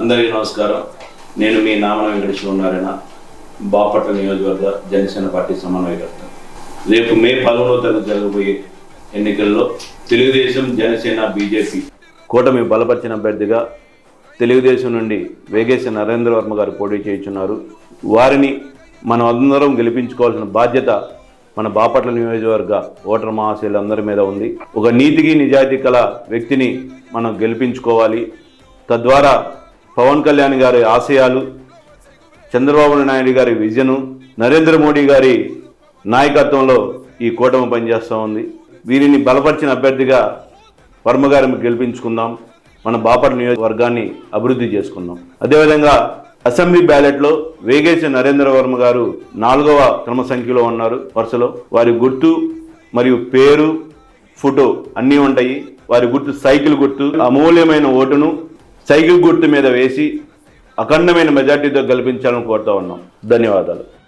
అందరికీ నమస్కారం. నేను మీ నామన వెంకటేశ్వర నారాయణ బాపట్ల నియోజకవర్గ జనసేన పార్టీ సమన్వయకర్త. రేపు మే పదమూడవ తరగతి జరగబోయే ఎన్నికల్లో తెలుగుదేశం జనసేన బీజేపీ కూటమి బలపరిచిన అభ్యర్థిగా తెలుగుదేశం నుండి వేగేశ నరేంద్ర వర్మ గారు పోటీ చేయుచున్నారు. వారిని మనం అందరం గెలిపించుకోవాల్సిన బాధ్యత మన బాపట్ల నియోజకవర్గ ఓటర్ మహాశయులందరి మీద ఉంది. ఒక నీతికి నిజాయితీ కల వ్యక్తిని మనం గెలిపించుకోవాలి. తద్వారా పవన్ కళ్యాణ్ గారి ఆశయాలు చంద్రబాబు నాయుడు గారి విజను నరేంద్ర మోడీ గారి నాయకత్వంలో ఈ కూటమి పనిచేస్తూ ఉంది. వీరిని బలపరిచిన అభ్యర్థిగా వర్మగారిని గెలిపించుకుందాం. మన బాపట్ల నియోజకవర్గాన్ని అభివృద్ధి చేసుకుందాం. అదేవిధంగా అసెంబ్లీ బ్యాలెట్లో వేగేసి నరేంద్ర వర్మ గారు నాలుగవ క్రమ సంఖ్యలో ఉన్నారు వరుసలో. వారి గుర్తు మరియు పేరు ఫోటో అన్నీ ఉంటాయి. వారి గుర్తు సైకిల్ గుర్తు అమూల్యమైన ఓటును సైకిల్ గుర్తు మీద వేసి అఖండమైన మెజార్టీతో గెలిపించాలని కోరుతా ఉన్నాం. ధన్యవాదాలు.